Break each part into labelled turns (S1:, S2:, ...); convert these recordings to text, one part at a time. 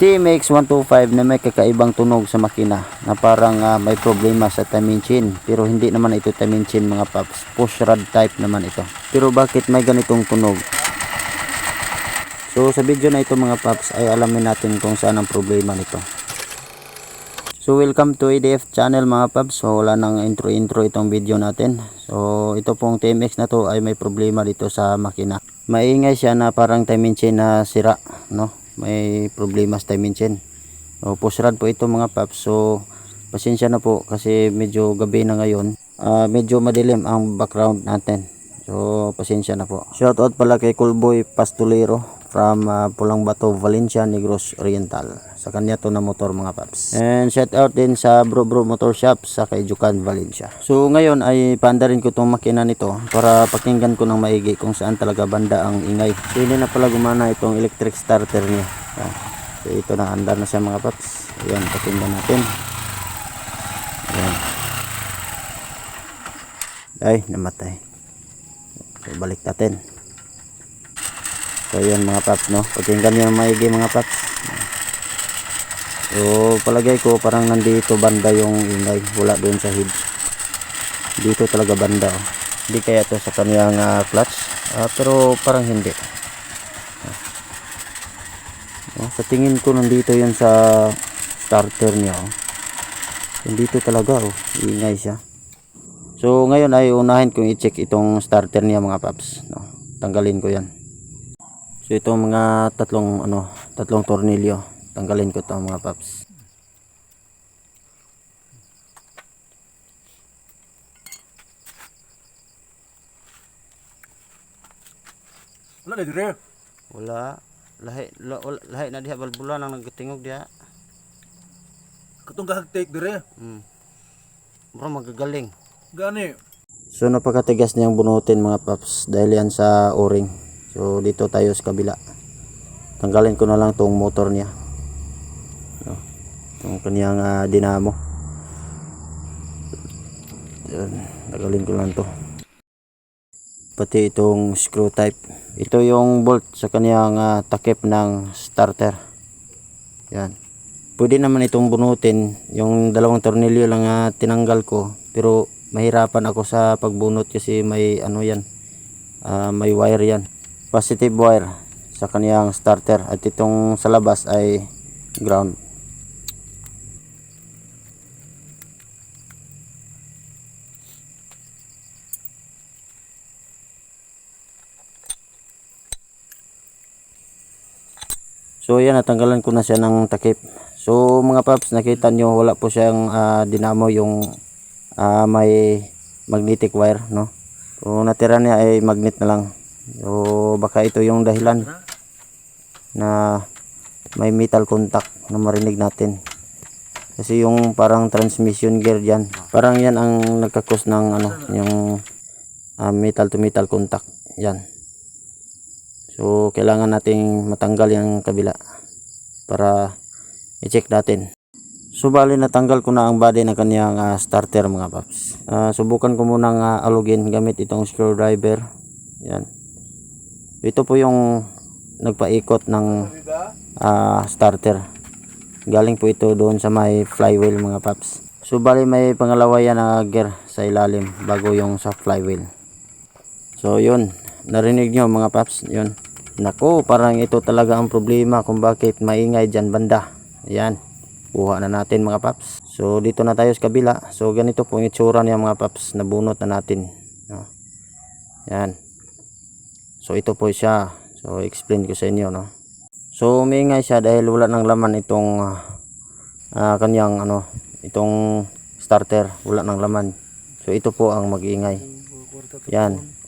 S1: TMX 125 na may kakaibang tunog sa makina na parang ah, may problema sa timing chain pero hindi naman ito timing chain mga paps push rod type naman ito pero bakit may ganitong tunog so sa video na ito mga paps ay alamin natin kung saan ang problema nito So welcome to ADF channel mga paps. So wala nang intro intro itong video natin. So ito pong TMX na to ay may problema dito sa makina. Maingay siya na parang timing chain na sira, no? May problema sa timing chain. So push rod po ito mga paps. So pasensya na po kasi medyo gabi na ngayon. Ah, medyo madilim ang background natin. So pasensya na po. Shoutout pala kay Coolboy Pastolero from ah, Pulang Bato, Valencia, Negros Oriental. Sa kanya to na motor mga paps. And shout out din sa Bro Bro Motor Shop sa kay Jukan, Valencia. So ngayon ay paandarin ko tong makina nito para pakinggan ko ng maigi kung saan talaga banda ang ingay. So hindi na pala gumana itong electric starter niya. Ah, So ito na andar na siya mga paps. Ayan, pakinggan natin. Ayan. Ay, namatay. So, balik natin. So, yun mga paps, no? Pakinggan nyo ng maigi mga paps. So, palagay ko parang nandito banda yung ingay. Wala doon sa head. Dito talaga banda. Oh. Hindi kaya to sa kaniyang ah, clutch. Ah, pero parang hindi. Oh, sa tingin ko nandito yun sa starter niya. Oh. Nandito talaga. Oh. Ingay siya. So ngayon ay unahin kong i-check itong starter niya mga paps. No? Tanggalin ko 'yan. So itong mga tatlong ano, tatlong tornilyo, tanggalin ko 'to mga paps.
S2: Wala na dire.
S1: Wala lahi lahi na diha balbula nang nagtingog diha.
S2: Katong gahagtake dire.
S1: Hmm. Bro magagaling.
S2: Gani.
S1: So napakatigas niyang bunutin mga paps dahil yan sa o-ring. So dito tayo sa kabila. Tanggalin ko na lang tong motor niya. No. Itong kaniyang ah, dinamo. Yan, tanggalin ko lang to. Pati itong screw type. Ito yung bolt sa kaniyang ah, takip ng starter. Yan. Pwede naman itong bunutin. Yung dalawang tornilyo lang ah, tinanggal ko. Pero mahirapan ako sa pagbunot kasi may ano yan. ah, may wire yan. Positive wire sa kaniyang starter. At itong sa labas ay ground. So yan natanggalan ko na siya ng takip. So mga paps nakita nyo wala po siyang ah, dinamo yung ah, may magnetic wire no. So natira niya ay magnet na lang. So baka ito yung dahilan na may metal contact na marinig natin. Kasi yung parang transmission gear diyan, parang yan ang nagkakos ng ano, yung ah, metal to metal contact. Yan. So, kailangan nating matanggal yung kabila para i-check natin. So, bali natanggal ko na ang body ng kaniyang ah, starter mga paps. Ah, subukan ko munang uh, alugin gamit itong screwdriver. Yan. Ito po yung nagpaikot ng ah, starter. Galing po ito doon sa may flywheel mga paps. So, bali may pangalawa yan na gear sa ilalim bago yung sa flywheel. So, yun. Narinig nyo mga paps. Yun. Nako, parang ito talaga ang problema kung bakit maingay dyan banda. Ayan. Kuha na natin mga paps. So, dito na tayo sa kabila. So, ganito po yung itsura niya mga paps. Nabunot na natin. No? Yan. So, ito po siya. So, explain ko sa inyo, no? So, umiingay siya dahil wala ng laman itong ah, ah, kanyang, ano, itong starter. Wala ng laman. So, ito po ang mag-iingay. Yan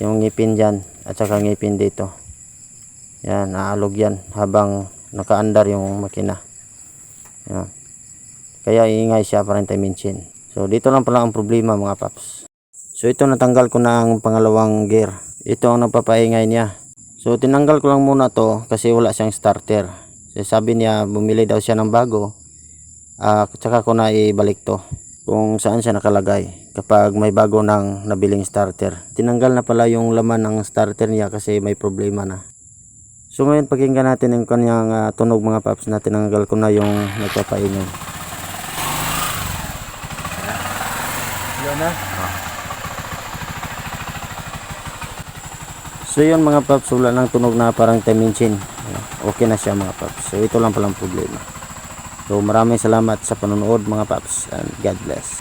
S1: yung ngipin dyan at saka ngipin dito yan naalog yan habang nakaandar yung makina yan. kaya iingay siya parang taminsin so dito lang pala ang problema mga paps so ito natanggal ko na ang pangalawang gear ito ang nagpapaingay niya so tinanggal ko lang muna to kasi wala siyang starter so, sabi niya bumili daw siya ng bago ah tsaka ko na ibalik to kung saan siya nakalagay kapag may bago ng nabiling starter. Tinanggal na pala yung laman ng starter niya kasi may problema na. So ngayon pakinggan natin yung kanyang ah, tunog mga paps na tinanggal ko na yung nagpapainom.
S2: Yan na.
S1: So yun mga paps, wala nang tunog na parang Teminsin. Okay na siya mga paps. So ito lang palang problema. So maraming salamat sa panonood mga paps and God bless.